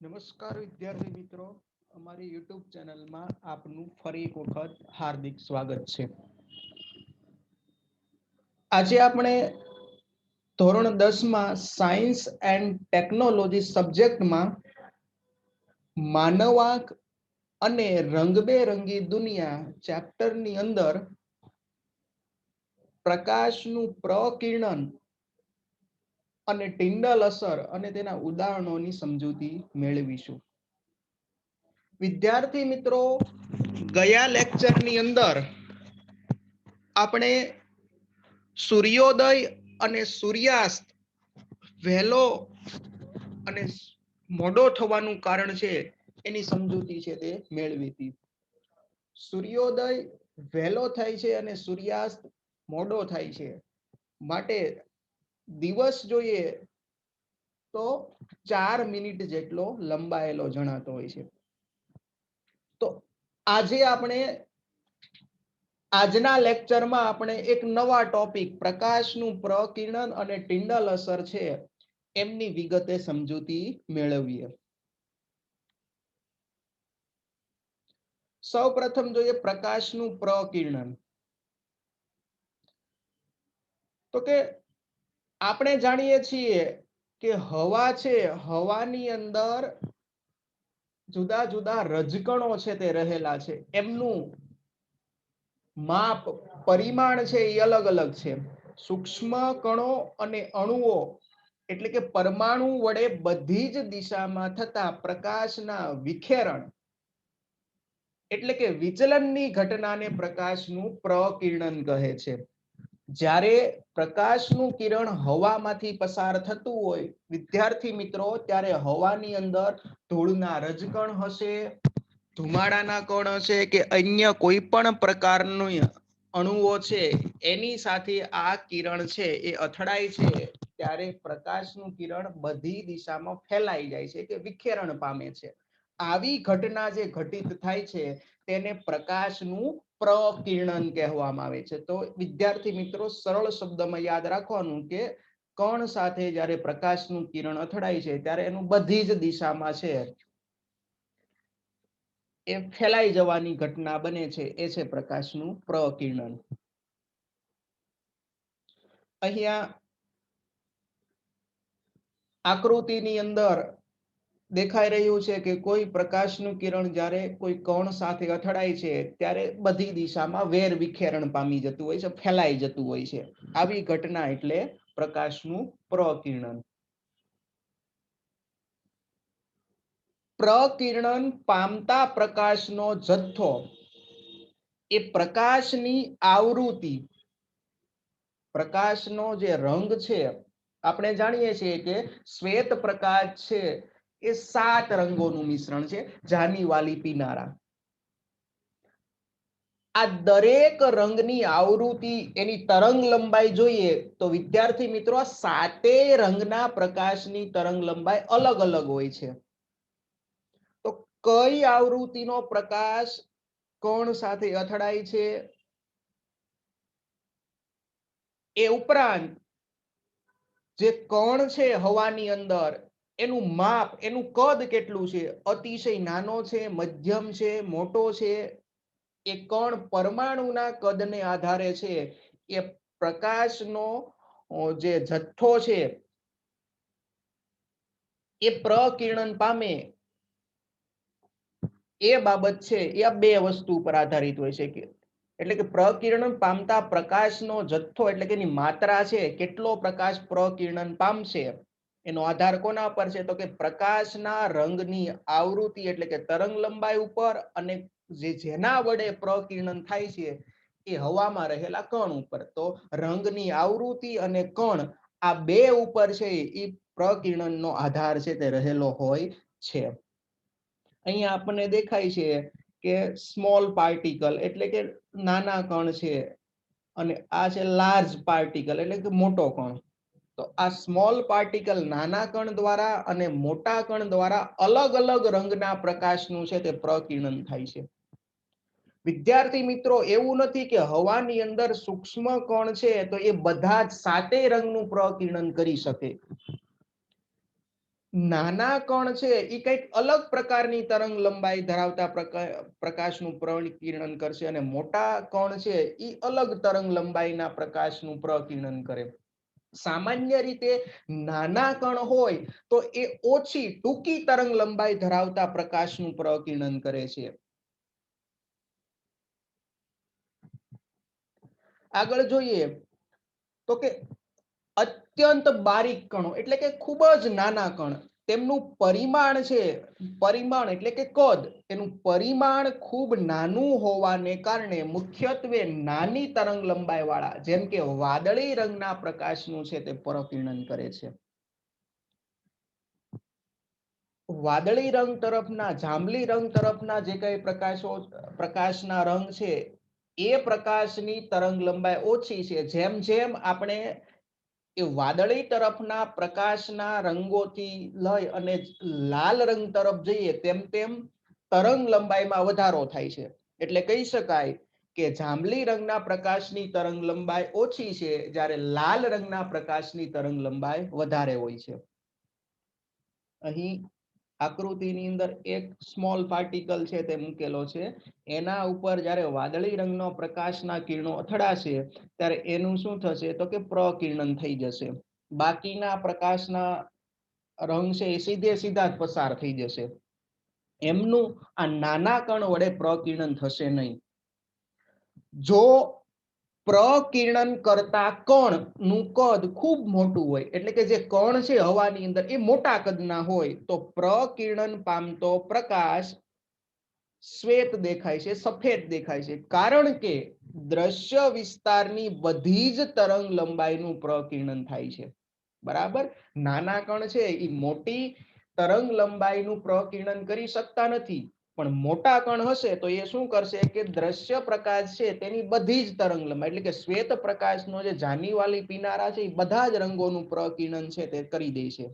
નમસ્કાર વિદ્યાર્થી મિત્રો. અમારી યુટ્યુબ ચેનલમાં આપનું ફરી એક વખત હાર્દિક સ્વાગત છે. આજે આપણે ધોરણ દસમાં સાયન્સ એન્ડ ટેકનોલોજી સબ્જેક્ટમાં માનવાંક અને રંગબેરંગી દુનિયા ચેપ્ટરની અંદર પ્રકાશનું પ્રકિરણન અને ટિંડલ અસર અને તેના ઉદાહરણોની સમજૂતી મેળવીશું. વિદ્યાર્થી મિત્રો, ગયા લેક્ચરની અંદર આપણે સૂર્યોદય અને સૂર્યાસ્ત વહેલો અને મોડો થવાનું કારણ છે એની સમજૂતી છે તે મેળવી હતી સૂર્યોદય વહેલો થાય છે અને સૂર્યાસ્ત મોડો થાય છે. માટે દિવસ જોઈએ તો ચાર મિનિટ જેટલો લંબાયેલો જણાતો હોય છે. તો આજે આપણે આજના લેક્ચરમાં આપણે એક નવા ટોપિક, પ્રકાશનું પ્રકિરણ અને ટિંડલ અસર છે, એમની વિગતે સમજૂતી મેળવીએ. સૌ પ્રથમ જોઈએ પ્રકાશનું પ્રકિરણ તો કે આપણે જાણીએ છીએ કે હવા છે, હવાની અંદર જુદા જુદા રજકણો છે તે રહેલા છે. એમનું માપ, પરિમાણ છે એ અલગ અલગ છે. સૂક્ષ્મ કણો અને અણુઓ એટલે કે પરમાણુ વડે બધી જ દિશામાં થતા પ્રકાશના વિખેરણ એટલે કે વિચલનની ઘટનાને પ્રકાશનું પ્રકિરણન કહે છે. જ્યારે પ્રકાશનું કિરણ હવામાંથી પસાર થતું હોય, વિદ્યાર્થી મિત્રો, ત્યારે હવાની અંદર ધૂળના રજકણ હશે, ધુમાડાના કણ હશે કે અન્ય કોઈ પણ પ્રકારનું અણુઓ છે, એની સાથે આ કિરણ છે, એ અથડાય છે, ત્યારે પ્રકાશનું કિરણ બધી દિશામાં ફેલાઈ જાય છે કે વિખેરણ પામે છે. આવી ઘટના જે ઘટિત થાય છે, તેને પ્રકાશનું પ્રકિરણન કહેવામાં આવે છે. તો વિદ્યાર્થી મિત્રો, સરળ શબ્દમાં યાદ રાખવાનું કે કણ સાથે જ્યારે પ્રકાશનું કિરણ અથડાય છે, ત્યારે એનું બધી જ દિશામાં છે. એ ફેલાઈ જવાની ઘટના બને છે, એ છે પ્રકાશનું પ્રકિરણન. અહીંયા આકૃતિની અંદર દેખાઈ રહ્યું છે કે કોઈ પ્રકાશનું કિરણ જ્યારે કોઈ કોણ સાથે અથડાય છે, ત્યારે બધી દિશામાં વેર વિખેરણ પામી જતું હોય છે, ફેલાઈ જતું હોય છે. આવી ઘટના એટલે પ્રકાશનું પ્રકિરણન. પ્રકિરણન પામતા પ્રકાશનો જથ્થો એ પ્રકાશની આવૃત્તિ. પ્રકાશનો જે રંગ છે, આપણે જાણીએ છીએ કે શ્વેત પ્રકાશ છે એ સાત રંગોનું મિશ્રણ છે, જાની વાલી પીનારા. આ દરેક રંગની આવૃત્તિ એની તરંગ લંબાઈ જોઈએ તો વિદ્યાર્થી મિત્રો સાતે રંગના પ્રકાશની તરંગ લંબાઈ અલગ અલગ હોય છે. તો કઈ આવૃત્તિનો પ્રકાશ કોણ સાથે અથડાય છે? એ ઉપરાંત જે કણ છે હવાની અંદર એનું માપ, એનું કદ કેટલું છે? અતિશય નાનો છે, મધ્યમ છે, મોટો છે? એ કણ પરમાણુના કદને આધારે છે? એ પ્રકાશનો જે જથ્થો છે, એ પ્રકિરણન પામે. એ બાબત છે, એ આ બે વસ્તુ ઉપર આધારિત હોય છે કે, એટલે કે પ્રકિરણન પામતા પ્રકાશનો જથ્થો, એટલે કે એની માત્રા છે, કેટલો પ્રકાશ પ્રકિરણન પામશે? એનો આધાર કોના પર છે? તો કે પ્રકાશના રંગની આવૃત્તિ એટલે કે તરંગ લંબાઈ ઉપર અને જે જેના વડે પ્રકિરણન થાય છે એ હવામાં રહેલા કણ ઉપર. તો રંગની આવૃત્તિ અને કણ આ બે ઉપર છે એ પ્રકિરણનનો આધાર છે તે રહેલો હોય છે. અહીંયા આપણને દેખાય છે કે સ્મોલ પાર્ટિકલ એટલે કે નાના કણ છે અને આ છે લાર્જ પાર્ટિકલ એટલે કે મોટો કણ. તો આ સ્મોલ પાર્ટિકલ નાના કણ દ્વારા અને મોટા કણ દ્વારા અલગ અલગ રંગના પ્રકાશનું છે તે પ્રકિરણન થાય છે. વિદ્યાર્થી મિત્રો, એવું નથી કે હવાની અંદર સૂક્ષ્મ કણ છે તો એ બધા જ સાતે રંગનું પ્રકિરણન કરી શકે. નાના કણ છે એ કંઈક અલગ પ્રકારની તરંગ લંબાઈ ધરાવતા પ્રકાશનું પ્રકિરણ કરશે અને મોટા કણ છે એ અલગ તરંગ લંબાઈના પ્રકાશનું પ્રકિરણ કરે. સામાન્ય રીતે નાના કણ હોય તો એ ઓછી ટૂંકી તરંગ લંબાઈ ધરાવતા પ્રકાશનું પ્રકિરણ કરે છે. આગળ જોઈએ તો કે અત્યંત બારીક કણો એટલે કે ખૂબ જ નાના કણ તેમનું પરિમાણ છે, પરિમાણ એટલે કે કદ એનું પરિમાણ ખૂબ નાનું હોવાને કારણે મુખ્યત્વે નાની તરંગ લંબાઈ વાળા જેમ કે વાદળી રંગના પ્રકાશનું છે તે પરકીર્ણન કરે છે. વાદળી રંગ તરફના, જાંબલી રંગ તરફના જે કઈ પ્રકાશો, પ્રકાશના રંગ છે, એ પ્રકાશની તરંગ લંબાઈ ઓછી છે. જેમ જેમ આપણે એ વાદળી તરફના પ્રકાશના રંગોથી લઈ અને લાલ રંગ તરફ જઈએ તેમ તેમ તરંગ લંબાઈમાં વધારો થાય છે. એટલે કહી શકાય કે જાંબલી રંગના પ્રકાશની તરંગ લંબાઈ ઓછી છે જ્યારે લાલ રંગના પ્રકાશની તરંગ લંબાઈ વધારે હોય છે. અહીં આકૃતિની અંદર એક સ્મોલ પાર્ટિકલ છે તે મૂકેલો છે. એના ઉપર જ્યારે વાદળી રંગનો પ્રકાશના કિરણો અથડાશે, ત્યારે એનું શું થશે? તો કે પ્રકિર્ણન થઈ જશે. બાકીના પ્રકાશના રંગ છે એ સીધે સીધા જ પસાર થઈ જશે. એમનું આ નાના કણ વડે પ્રકિર્ણન થશે નહીં. જો પ્રકિર્ણન કરતા કણનું કદ ખૂબ મોટું હોય. એટલે કે જે કણ છે હવાની અંદર એ મોટા કદના હોય. તો પ્રકિર્ણન પામતો પ્રકાશ શ્વેત દેખાય છે, સફેદ દેખાય છે. કારણ કે દ્રશ્ય વિસ્તારની બધી જ તરંગ લંબાઈનું પ્રકિર્ણન થાય છે. બરાબર? નાના કણ છે એ મોટી તરંગ લંબાઈનું પ્રકિર્ણન કરી શકતા નથી. પણ મોટા કણ હશે તો એ શું કરશે કે દ્રશ્ય પ્રકાશ છે તેની બધી જ તરંગ એટલે કે શ્વેત પ્રકાશનો જે જાનીવાલી પીનારા છે એ બધા જ રંગોનું પ્રકિર્ણન છે તે કરી દે છે.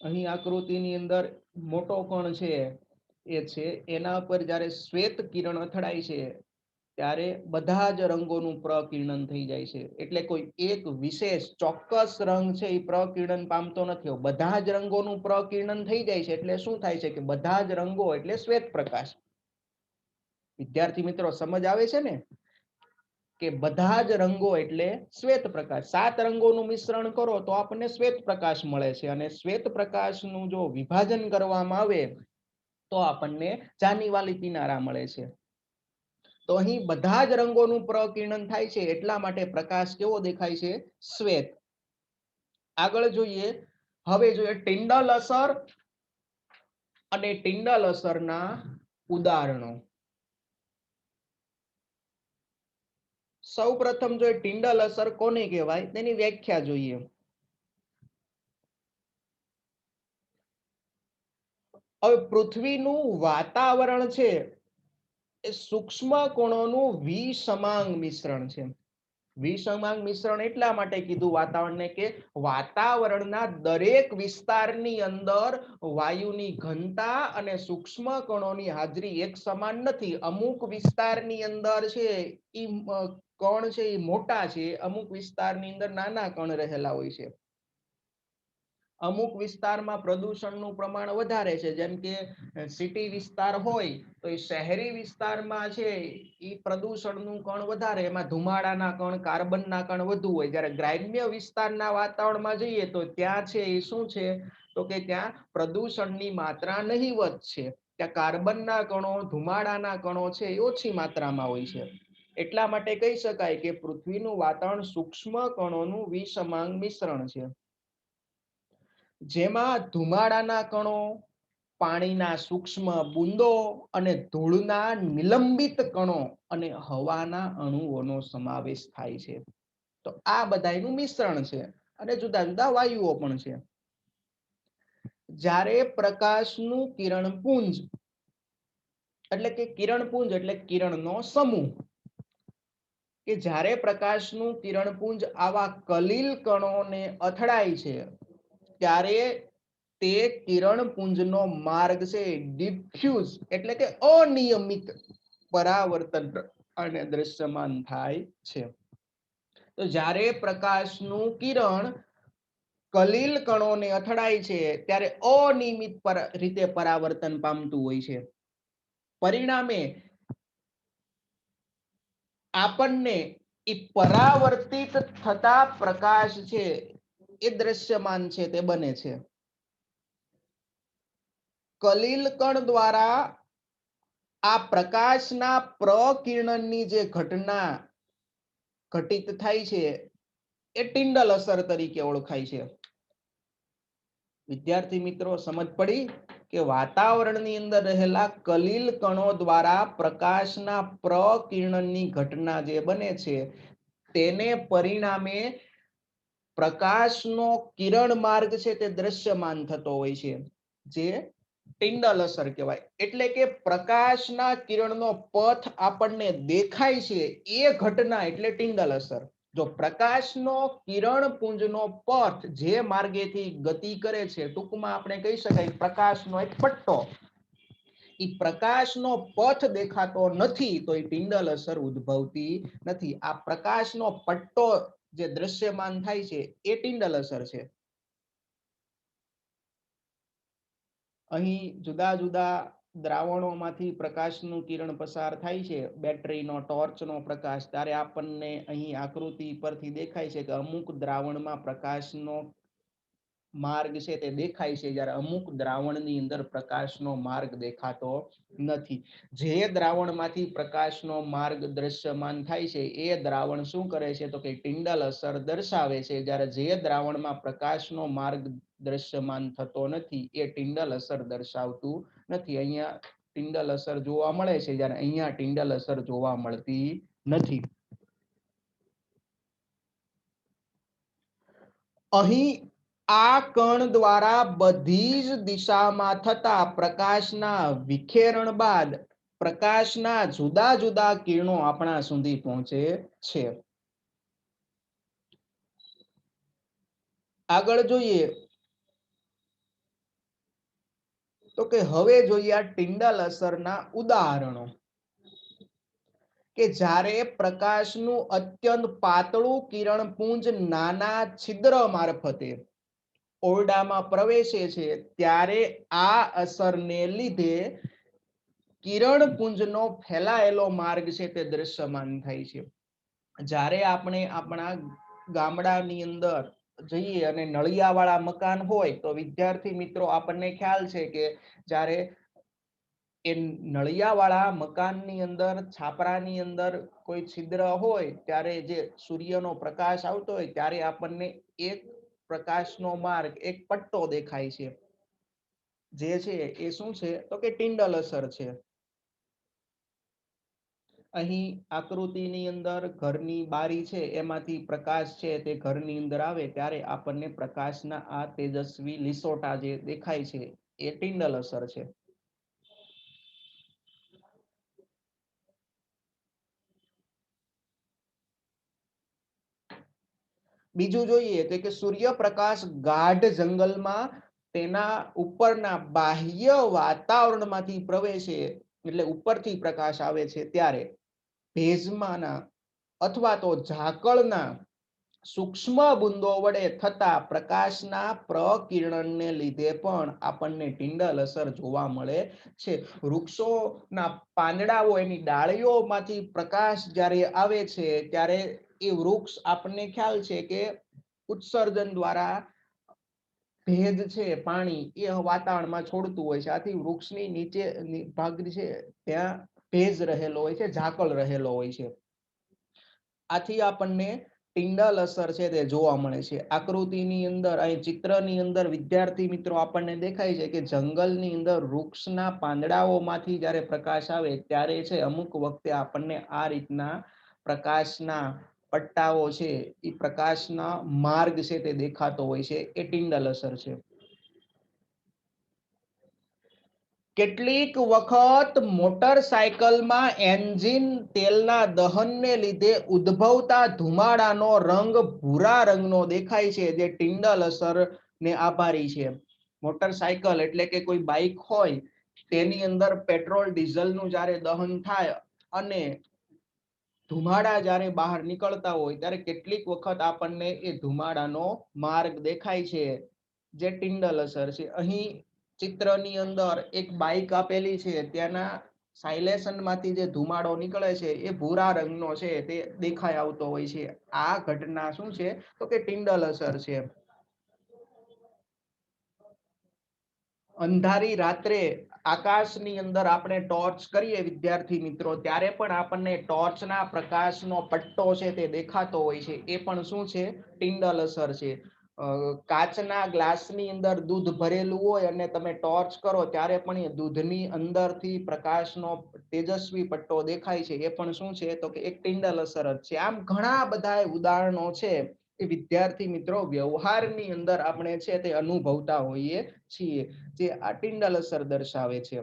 અહીં આકૃતિની અંદર મોટો કણ છે એ છે, એના પર જ્યારે શ્વેત કિરણ અથડાય છે ત્યારે બધા જ રંગોનું પ્રકિર્ણન થઈ જાય છે. એટલે કોઈ એક વિશેષ ચોક્કસ રંગ છે એ પ્રકિર્ણન પામતો નથી બધા જ રંગોનું પ્રકિર્ણન થઈ જાય છે એટલે શું થાય છે કે બધા જ રંગો એટલે શ્વેત પ્રકાશ. વિદ્યાર્થી મિત્રો, સમજ આવે છે ને? કે બધા જ રંગો એટલે શ્વેત પ્રકાશ. સાત રંગોનું મિશ્રણ કરો તો આપણને શ્વેત પ્રકાશ મળે છે. અને શ્વેત પ્રકાશનું જો વિભાજન કરવામાં આવે તો આપણને જાનીવાલી પીનારા મળે છે. તો અહીં બધા જ રંગોનું પ્રકિર્ણન થાય છે, એટલા માટે પ્રકાશ કેવો દેખાય છે? શ્વેત. આગળ જોઈએ, હવે જોઈએ ટિંડલ અસર અને ટિંડલ અસરના ઉદાહરણો. સૌ પ્રથમ જોઈએ ટિંડલ અસર કોને કહેવાય? તેની વ્યાખ્યા જોઈએ. હવે પૃથ્વીનું વાતાવરણ છે. એ સૂક્ષ્મ કણોનું વિસમાંગ મિશ્રણ છે. વિસમાંગ મિશ્રણ એટલા માટે કીધું વાતાવરણને કે વાતાવરણના દરેક વિસ્તારની અંદર વાયુની ઘનતા અને સૂક્ષ્મ કણોની હાજરી એક સમાન નથી. અમુક વિસ્તારની અંદર છે એ કણ છે એ મોટા છે, અમુક વિસ્તારની અંદર નાના કણ રહેલા હોય છે. અમુક વિસ્તારમાં પ્રદૂષણનું પ્રમાણ વધારે છે. જેમ કે, સિટી વિસ્તાર હોય, તો એ શહેરી વિસ્તારમાં છે, એ પ્રદૂષણનું કણ વધારે. એમાં ધુમાડાના કણ, કાર્બનના કણ વધુ હોય. જ્યારે ગ્રામ્ય વિસ્તારના વાતાવરણમાં જઈએ, તો ત્યાં છે, એ શું છે? તો કે ત્યાં પ્રદૂષણની માત્રા નહીવત છે. ત્યાં કાર્બનના કણો, ધુમાડાના કણો છે, એ ઓછી માત્રામાં હોય છે. એટલા માટે કહી શકાય કે પૃથ્વીનું વાતાવરણ સૂક્ષ્મ કણોનું વિષમાંગ મિશ્રણ છે. જેમાં ધુમાડાના કણો, પાણીના સૂક્ષ્મ બુંદો અને ધૂળના નિલંબિત કણો અને હવાના અણુઓનો સમાવેશ થાય છે. તો આ બધાનું મિશ્રણ છે અને જુદા જુદા વાયુઓ પણ છે. જ્યારે પ્રકાશનું કિરણપુંજ એટલે કે કિરણપુંજ એટલે કિરણનો સમૂહ, કે જ્યારે પ્રકાશનું કિરણપુંજ આવા કલીલ કણોને અથડાય છે ત્યારે તે કિરણ પુંજનો માર્ગ છે ડિફ્યુઝ એટલે કે અનિયમિત પરાવર્તન અને દ્રશ્યમાન થાય છે. તો જ્યારે પ્રકાશનું કિરણ કલીલ કણોને અથડાય છે, ત્યારે અનિયમિત રીતે પરાવર્તન પામતું હોય છે. પરિણામે આપણને એ પરાવર્તિત થતા પ્રકાશ છે એ દ્રશ્યમાન છે, તે બને છે. કલીલ કણ દ્વારા આ પ્રકાશના પ્રકિરણની જે ઘટના ઘટિત થાય છે, એ ટિંડલ અસર તરીકે ઓળખાય છે. વિદ્યાર્થી મિત્રો, સમજ પડી કે વાતાવરણની અંદર રહેલા કલીલ કણો દ્વારા પ્રકાશના પ્રકિરણની ઘટના જે બને છે, તેને પરિણામે પ્રકાશનો કિરણ માર્ગ છે તે દ્રશ્યમાન થતો હોય છે, જે ટિંડલ અસર કહેવાય. એટલે કે પ્રકાશના કિરણનો પથ આપણને દેખાય છે એ ઘટના એટલે ટિંડલ અસર. જો પ્રકાશનો કિરણ પુંજનો પથ જે માર્ગેથી ગતિ કરે છે, ટૂંકમાં આપણે કહી શકાય પ્રકાશનો એક પટ્ટો. એ પ્રકાશનો પથ દેખાતો નથી તો એ પિંડલ અસર ઉદ્ભવતી નથી. આ પ્રકાશનો પટ્ટો જે દ્રશ્યમાન થાય છે, એ ટિંડલ અસર છે. અહીં જુદા જુદા દ્રાવણોમાંથી પ્રકાશનું કિરણ પસાર થાય છે, બેટરીનો, ટોર્ચનો પ્રકાશ. ત્યારે આપણને અહીં આકૃતિ પરથી દેખાય છે કે અમુક દ્રાવણમાં પ્રકાશનો માર્ગ છે તે દેખાય છે જ્યારે અમુક દ્રાવણની અંદર પ્રકાશનો માર્ગ દેખાતો નથી. જે દ્રાવણમાંથી પ્રકાશનો માર્ગ દ્રશ્યમાન થાય છે, એ દ્રાવણ શું કરે છે તો કે ટિંડલ અસર દર્શાવે છે. જ્યારે જે દ્રાવણમાં પ્રકાશનો માર્ગ દ્રશ્યમાન થતો નથી, એ ટિંડલ અસર દર્શાવતું નથી. અહીંયા ટિંડલ અસર જોવા મળે છે જ્યારે અહીંયા ટિંડલ અસર જોવા મળતી નથી. અહીં આ કણ દ્વારા બધી જ દિશામાં થતા પ્રકાશના વિખેરણ બાદ પ્રકાશના જુદા જુદા કિરણો આપણા સુધી પહોંચે છે. આગળ જોઈએ. તો કે હવે જોઈએ આ ટિંડલ અસરના ઉદાહરણો. કે જ્યારે પ્રકાશનું અત્યંત પાતળું કિરણ પુંજ નાના છિદ્ર મારફતે ઓરડામાં પ્રવેશે છે, ત્યારે આ અસરને લીધે કિરણ પુંજનો ફેલાયેલો માર્ગ છે તે દ્રશ્યમાન થાય છે. જ્યારે આપણે આપણા ગામડાની અંદર જઈએ અને નળિયાવાળા મકાન હોય, તો વિદ્યાર્થી મિત્રો આપણને ખ્યાલ છે કે જ્યારે એ નળિયાવાળા મકાનની અંદર, છાપરાની અંદર કોઈ છિદ્ર હોય, ત્યારે જે સૂર્યનો પ્રકાશ આવતો હોય, ત્યારે આપણને એક પ્રકાશનો માર્ગ એક પટ્ટો દેખાય છે. જે છે એ શું છે? તો કે ટિંડલ અસર છે. અહીં આકૃતિની અંદર ઘરની બારી છે, એમાંથી પ્રકાશ છે તે ઘરની અંદર આવે ત્યારે આપણને પ્રકાશના આ તેજસ્વી લીસોટા જે દેખાય છે એ ટિંડલ અસર છે. બીજું જોઈએ તો કે સૂર્યપ્રકાશ ગાઢ જંગલમાં તેના ઉપરના બાહ્ય વાતાવરણમાંથી પ્રવેશે એટલે ઉપરથી પ્રકાશ આવે છે ત્યારે ભેજમાંના અથવા તો ઝાકળના સૂક્ષ્મ બુંદો વડે થતા પ્રકાશના પ્રકિરણને લીધે પણ આપણને ટિંડલ અસર જોવા મળે છે. વૃક્ષોના પાંદડાઓ એની ડાળીઓમાંથી પ્રકાશ જ્યારે આવે છે ત્યારે એ વૃક્ષ આપણને ખ્યાલ છે કે ઉત્સર્જન દ્વારા ભેજ છે, પાણી એ વાતાવરણમાં છોડતું હોય છે. આથી વૃક્ષની નીચે ભાગ છે, ત્યાં ભેજ રહેલો હોય છે, ઝાકળ રહેલો હોય છે. આથી આપણને ટિંડલ અસર છે તે જોવા મળે છે. આકૃતિની અંદર, અહીં ચિત્રની અંદર વિદ્યાર્થી મિત્રો આપણને દેખાય છે કે જંગલની અંદર વૃક્ષના પાંદડાઓમાંથી જ્યારે પ્રકાશ આવે ત્યારે છે, અમુક વખતે આપણને આ રીતના પ્રકાશના પટ્ટાઓ છે, એ પ્રકાશના માર્ગ છે તે દેખાતો હોય છે, એ ટિંડલ અસર છે. કેટલીક વખત મોટરસાયકલમાં એન્જિન તેલના દહનને લીધે ઉદ્ભવતા ધુમાડાનો રંગ ભૂરા રંગનો દેખાય છે, જે ટિંડલ અસર ને આભારી છે. મોટરસાયકલ એટલે કે કોઈ બાઇક હોય, તેની અંદર પેટ્રોલ, ડીઝલનું જ્યારે દહન થાય અને ધુમાડા જ્યારે બહાર નીકળતા હોય ત્યારે કેટલીક વખત આપણને એ ધુમાડાનો માર્ગ દેખાય છે, જે ટિંડલ અસર છે. અહીં ચિત્રની અંદર એક બાઈક આપેલી છે, ત્યાંના સાયલેશનમાંથી જે ધુમાડો નીકળે છે એ ભૂરા રંગનો છે, તે દેખાઈ આવતો હોય છે. આ ઘટના શું છે? તો કે ટિંડલ અસર છે. અંધારી રાત્રે આકાશની અંદર આપણે ટોર્ચ કરીએ વિદ્યાર્થી મિત્રો, ત્યારે પણ આપણને ટોર્ચના પ્રકાશનો પટ્ટો છે તે દેખાતો હોય છે. એ પણ શું છે? ટિંડલ અસર છે. કાચના ગ્લાસની અંદર દૂધ ભરેલું હોય અને તમે ટોર્ચ કરો ત્યારે પણ એ દૂધની અંદરથી પ્રકાશનો તેજસ્વી પટ્ટો દેખાય છે. એ પણ શું છે? તો કે એક ટિંડલ અસર જ છે. આમ ઘણા બધા ઉદાહરણો છે. વિદ્યાર્થી મિત્રો વ્યવહારની અંદર આપણે છે તે અનુભવતા હોઈએ છીએ. જે આ અસર દર્શાવે છે.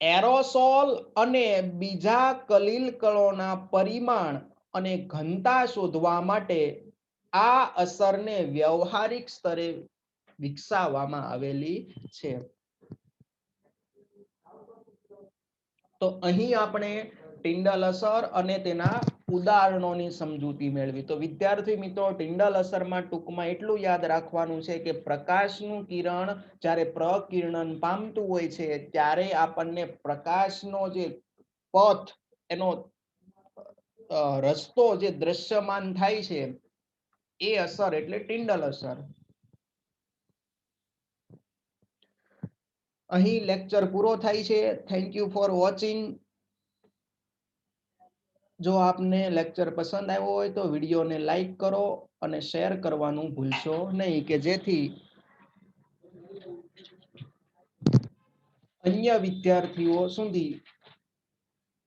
એરોસોલ અને બીજા કલીલ કણોના પરિમાણ અને ઘનતા શોધવા માટે આ અસરને વ્યવહારિક સ્તરે વિકસાવવામાં આવેલી છે. તો અહીં આપણે ટિંડલ અસર અને તેના ઉદાહરણોની સમજૂતી મેળવી. તો વિદ્યાર્થી મિત્રો ટિંડલ અસરમાં ટૂંકમાં એટલું યાદ રાખવાનું છે કે પ્રકાશનું કિરણ જ્યારે પ્રકિરણન પામતું હોય છે, ત્યારે આપણને પ્રકાશનો જે પથ, એનો રસ્તો જે દ્રશ્યમાન થાય છે, એ અસર એટલે ટિંડલ અસર અહીં લેક્ચર પૂરો થાય છે. થેન્ક યુ ફોર વોચિંગ જો આપને લેક્ચર પસંદ આવ્યો હોય તો વિડીયોને લાઈક કરો અને શેર કરવાનું ભૂલશો નહીં કે જેથી અન્ય વિદ્યાર્થીઓ સુધી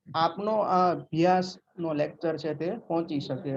આપનો આ અભ્યાસનો લેક્ચર છે તે પહોંચી શકે.